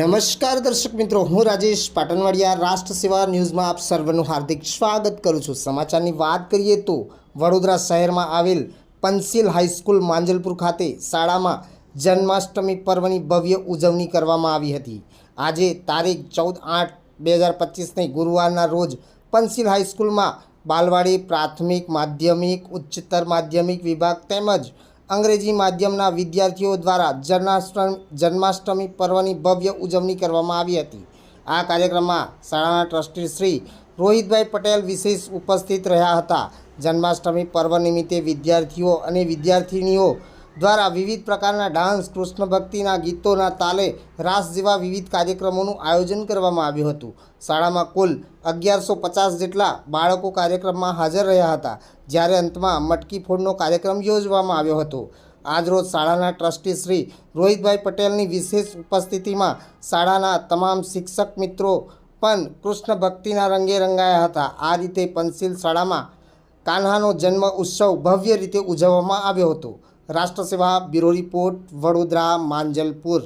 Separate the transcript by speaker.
Speaker 1: નમસ્કાર દર્શક મિત્રો, હું રાજેશ પાટણવાડિયા, રાષ્ટ્ર સેવા ન્યૂઝમાં આપ સર્વનું હાર્દિક સ્વાગત કરું છું. સમાચારની વાત કરીએ તો, વડોદરા શહેરમાં આવેલ પંસિલ હાઈસ્કૂલ, માંજલપુર ખાતે શાળામાં જન્માષ્ટમી પર્વની ભવ્ય ઉજવણી કરવામાં આવી હતી. આજે તારીખ ચૌદ આઠ બે હજાર પચીસની ગુરુવારના રોજ પંસિલ હાઈસ્કૂલમાં બાલવાડી પ્રાથમિક, માધ્યમિક, ઉચ્ચતર માધ્યમિક વિભાગ તેમજ અંગ્રેજી માધ્યમના વિદ્યાર્થીઓ દ્વારા જન્માષ્ટમી જન્માષ્ટમી પર્વની ભવ્ય ઉજવણી કરવામાં આવી હતી. આ કાર્યક્રમમાં શાળાના ટ્રસ્ટી શ્રી રોહિતભાઈ પટેલ વિશેષ ઉપસ્થિત રહ્યા હતા. જન્માષ્ટમી પર્વ નિમિત્તે વિદ્યાર્થીઓ અને વિદ્યાર્થિનીઓ દ્વારા વિવિધ પ્રકારના ડાન્સ, કૃષ્ણ ભક્તિના ગીતોના તાલે રાસ જેવા વિવિધ કાર્યક્રમોનું આયોજન કરવામાં આવ્યું હતું. શાળામાં કુલ અગિયારસો પચાસ જેટલા બાળકો કાર્યક્રમમાં હાજર રહ્યા હતા, જ્યારે અંતમાં મટકી ફોડનો કાર્યક્રમ યોજવામાં આવ્યો હતો. આજરોજ શાળાના ટ્રસ્ટી શ્રી રોહિતભાઈ પટેલની વિશેષ ઉપસ્થિતિમાં શાળાના તમામ શિક્ષક મિત્રો પણ કૃષ્ણ ભક્તિના રંગે રંગાયા હતા. આ રીતે પંચશીલ શાળામાં કાન્હાનો જન્મ ઉત્સવ ભવ્ય રીતે ઉજવવામાં આવ્યો હતો. રાષ્ટ્ર સેવા બ્યુરો રિપોર્ટ વડોદરા માંજલપુર.